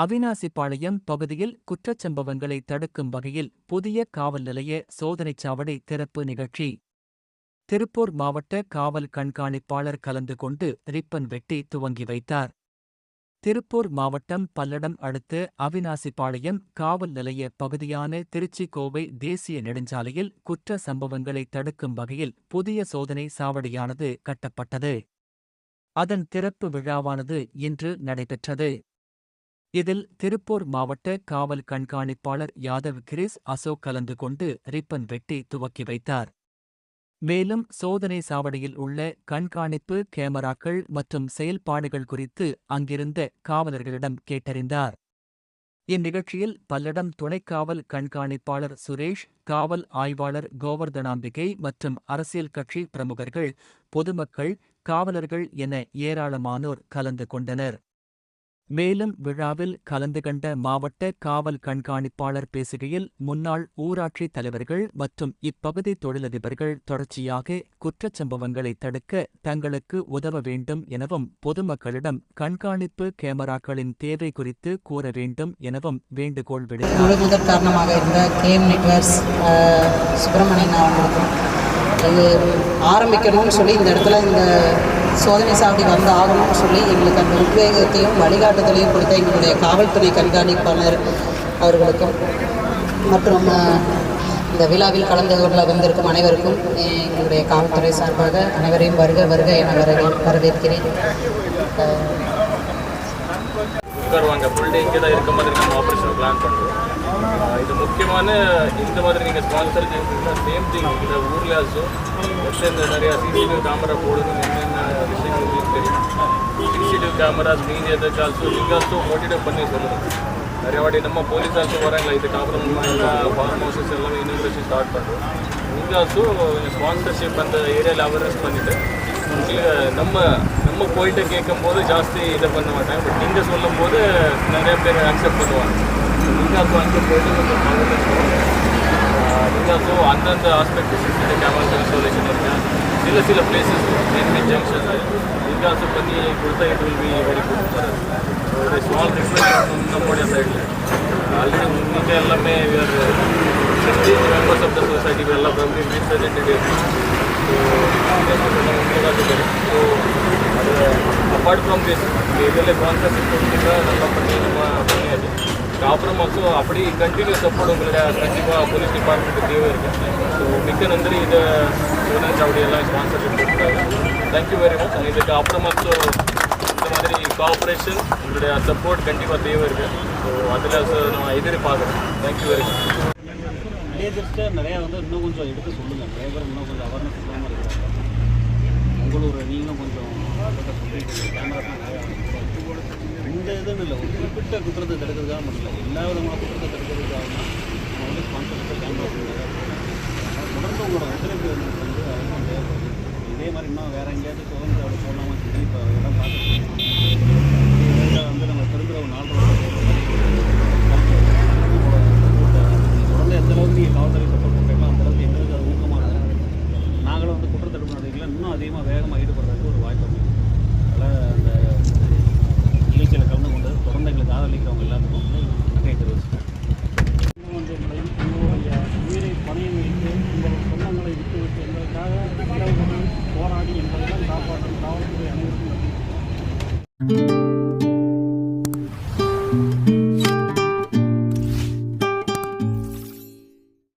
அவினாசிப்பாளையம் பகுதியில் குற்றச் சம்பவங்களை தடுக்கும் வகையில் புதிய காவல் நிலைய சோதனைச் சாவடி திறப்பு நிகழ்ச்சி. திருப்பூர் மாவட்ட காவல் கண்காணிப்பாளர் கலந்து கொண்டு ரிப்பன் வெட்டி துவங்கி வைத்தார். திருப்பூர் மாவட்டம் பல்லடம் அடுத்த அவினாசிப்பாளையம் காவல் நிலைய பகுதியான திருச்சி கோவை தேசிய நெடுஞ்சாலையில் குற்ற சம்பவங்களை தடுக்கும் வகையில் புதிய சோதனை சாவடியானது கட்டப்பட்டது. அதன் திறப்பு விழாவானது இன்று நடைபெற்றது. இதில் திருப்பூர் மாவட்ட காவல் கண்காணிப்பாளர் யாதவ் கிரிஸ் அசோக் கலந்து கொண்டு ரிப்பன் வெட்டி துவக்கி வைத்தார். மேலும் சோதனை சாவடியில் உள்ள கண்காணிப்பு கேமராக்கள் மற்றும் செயல்பாடுகள் குறித்து அங்கிருந்த காவலர்களிடம் கேட்டறிந்தார். இந்நிகழ்ச்சியில் பல்லடம் துணைக்காவல் கண்காணிப்பாளர் சுரேஷ் காவல் ஆய்வாளர் கோவர்தனாம்பிகை மற்றும் அரசியல் கட்சி பிரமுகர்கள் பொதுமக்கள் காவலர்கள் என ஏராளமானோர் கலந்து கொண்டனர். மேலும் விழாவில் கலந்து கண்ட மாவட்ட காவல் கண்காணிப்பாளர் பேசுகையில் முன்னாள் ஊராட்சித் தலைவர்கள் மற்றும் இப்பகுதி தொழிலதிபர்கள் தொடர்ச்சியாக குற்றச்சம்பவங்களை தடுக்க தங்களுக்கு உதவ வேண்டும் எனவும் பொதுமக்களிடம் கண்காணிப்பு கேமராக்களின் தேவை குறித்து கூற வேண்டும் எனவும் வேண்டுகோள் விடுத்தார். காரணமாக இருந்த கேம் நெட்வொர்க்ஸ் சுப்பிரமணியன் அவங்களுக்கும் இது ஆரம்பிக்கணும்னு சொல்லி இந்த இடத்துல இந்த சோதனை சாவடி வந்து ஆகணும்னு சொல்லி எங்களுக்கு அந்த உத்வேகத்தையும் வழிகாட்டுதலையும் கொடுத்த எங்களுடைய காவல்துறை கண்காணிப்பாளர் அவர்களுக்கும் மற்றும் இந்த விழாவில் கலந்து கொள்ள வந்திருக்கும் அனைவருக்கும் எங்களுடைய காவல்துறை சார்பாக அனைவரையும் வருக வருக என வரவே வரவேற்கிறேன். அஹ், உட்காருவாங்க ஃபுல் டே இங்கே தான் இருக்க மாதிரி நம்ம ஆப்ரேஷன் பிளான் பண்ணுறோம் இது முக்கியமான இந்த மாதிரி நீங்கள் ஸ்பான்சர் செய்யணும்னா சேம் திங் இந்த ஊரில் ஆல்சோ எத்தனை நிறையா சிசிடிவி கேமரா போடணும் என்னென்ன விஷயங்கள் உங்களுக்கு தெரியும்? சிசிடிவி கேமராஸ் மீன் எதுக்கு ஆல்சோ நீங்கள் ஆல்சோ மோட்டிவேட் பண்ணி சொல்லுங்கள் நிறைய வாட்டி நம்ம போலீஸ் ஆல்சோ வராங்களா இதுக்கப்புறம் நம்ம ஃபார்ம் ஹவுசஸ் எல்லாமே இன்வெஸ்டிகேஷன் ஸ்டார்ட் பண்ணுறோம் நீங்கள் ஆல்சோ ஸ்பான்சர்ஷிப் அந்த ஏரியாவில் அவேர்னஸ் பண்ணிவிட்டு நம்ம நம்ம போயிட்டு கேட்கும்போது ஜாஸ்தி இதை பண்ண மாட்டாங்க. பட் நீங்கள் சொல்லும் போது நிறைய பேர் அக்செப்ட் பண்ணுவாங்க. நீங்கள் ஆல்சோ அங்கே போயிட்டு கொஞ்சம் அவேர்னஸ் அந்தந்த ஆஸ்பெக்ட் சிசிடிவி கேமரா இன்ஸ்டாலேஷன் இருக்கேன் சில சில பிளேசஸ் மெயின்லி ஜங்ஷன் நீங்கள் பண்ணி கொடுத்தா it will be very good for ஒரு ஸ்மால் ரிக்வெஸ்ட் நம்மளுடைய சைடில் ஆல்ரெடி நீங்கள் எல்லாமே மெம்பர்ஸ் ஆஃப் த சொசைட்டி எல்லா ஃபேமிலி ரீப்ரசன்டேட்டிவ் ஸோ உங்களுக்கு அது. அப்பார்ட் ஃப்ரம் திஸ் இதில் கான்செப்ட் கொடுத்துட்டா நல்லா பண்ணி நம்ம பண்ணியாச்சு அப்புறம் மக்கள் அப்படி கண்டினியூ சப்போர்ட் உங்களுடைய கண்டிப்பாக போலீஸ் டிபார்ட்மெண்ட்டு தேவை இருக்குது ஸோ மிக்க நன்றி இதை ஸ்டூடெண்ட்ஸ் சாவடி எல்லாம் ஸ்பான்சர்ஷிப் கொடுக்குறாங்க தேங்க்யூ வெரி மச் இதுக்கு அப்புறம் மக்கள் இந்த மாதிரி கோஆப்ரேஷன் உங்களுடைய சப்போர்ட் கண்டிப்பாக தேவை இருக்குது ஸோ அதில் நான் எதிர்பார்க்குறேன் தேங்க்யூ வெரி மச் வில்லேஜர்ஸ்ட்டு நிறையா வந்து இன்னும் கொஞ்சம் எடுத்து சொல்லுங்கள் நிறைய இன்னும் கொஞ்சம் அவேர்னஸ் இல்லாமல் உங்களோட நீங்கள் கொஞ்சம் சொல்லிட்டு கேமராஸ்லாம் நிறையா இந்த இதுன்னு இல்லை. ஒரு குறிப்பிட்ட குற்றத்தை தடுக்கிறதுக்காக மட்டும் இல்லை. எல்லா விதமான குற்றத்தை தடுக்கிறதுக்காக தான் நம்ம வந்து ஸ்பான்சர்ஷிப் கேமராஸ் தொடர்ந்து உங்களோட ஒத்துழைப்பு வந்து அதிகமாக தேவைப்படுது. இதே மாதிரி இன்னும் வேறு எங்கேயாச்சும் தொடர்ந்து